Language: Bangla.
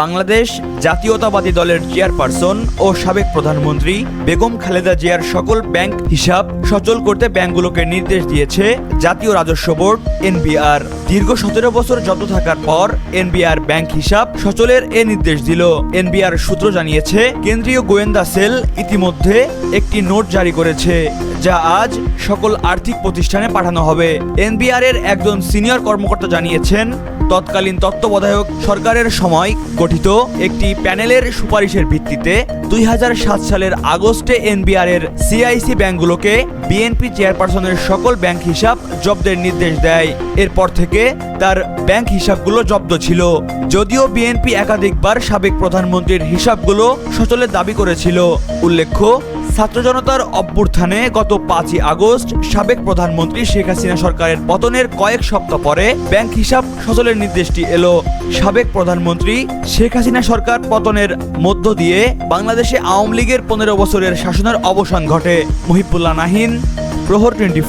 বাংলাদেশ জাতীয়তাবাদী দলের চেয়ারপারসন ও সাবেক প্রধানমন্ত্রী বেগম খালেদা জিয়ার সকল ব্যাংক হিসাব সচল করতে ব্যাংকগুলোকে নির্দেশ দিয়েছে জাতীয় রাজস্ব বোর্ড, এনবিআর। দীর্ঘ সতেরো বছর যত থাকার পর এনবিআর ব্যাংক হিসাব সচলের এ নির্দেশ দিল। এনবিআর সূত্র জানিয়েছে, কেন্দ্রীয় গোয়েন্দা সেল ইতিমধ্যে একটি নোট জারি করেছে, যা আজ সকল আর্থিক প্রতিষ্ঠানে পাঠানো হবে। এনবিআর এর একজন সিনিয়র কর্মকর্তা জানিয়েছেন, তৎকালীন তত্ত্বাবধায়ক সরকারের সময় গঠিত একটি প্যানেলের সুপারিশের ভিত্তিতে দুই সালের আগস্টে এনবিআর এর সিআইসি ব্যাংকগুলোকে বিএনপি চেয়ারপারসনের সকল ব্যাংক হিসাব জব্দের নির্দেশ দেয়। এরপর থেকে তার ব্যাংক হিসাবগুলো জব্দ ছিল। যদিও বিএনপি একাধিকবার সাবেক প্রধানমন্ত্রীর হিসাবগুলো সচলের দাবি করেছিল। উল্লেখ্য ছাত্র জনতার অভ্যুত্থানে গত পাঁচই আগস্ট সাবেক প্রধানমন্ত্রী শেখ হাসিনা সরকারের পতনের কয়েক সপ্তাহ পরে ব্যাংক হিসাব সচলের নির্দেশটি এলো। সাবেক প্রধানমন্ত্রী শেখ হাসিনা সরকার পতনের মধ্য দিয়ে বাংলাদেশে আওয়ামী লীগের পনেরো বছরের শাসনের অবসান ঘটে। মহিবুল্লাহ নাহিন, প্রহর টোয়েন্টি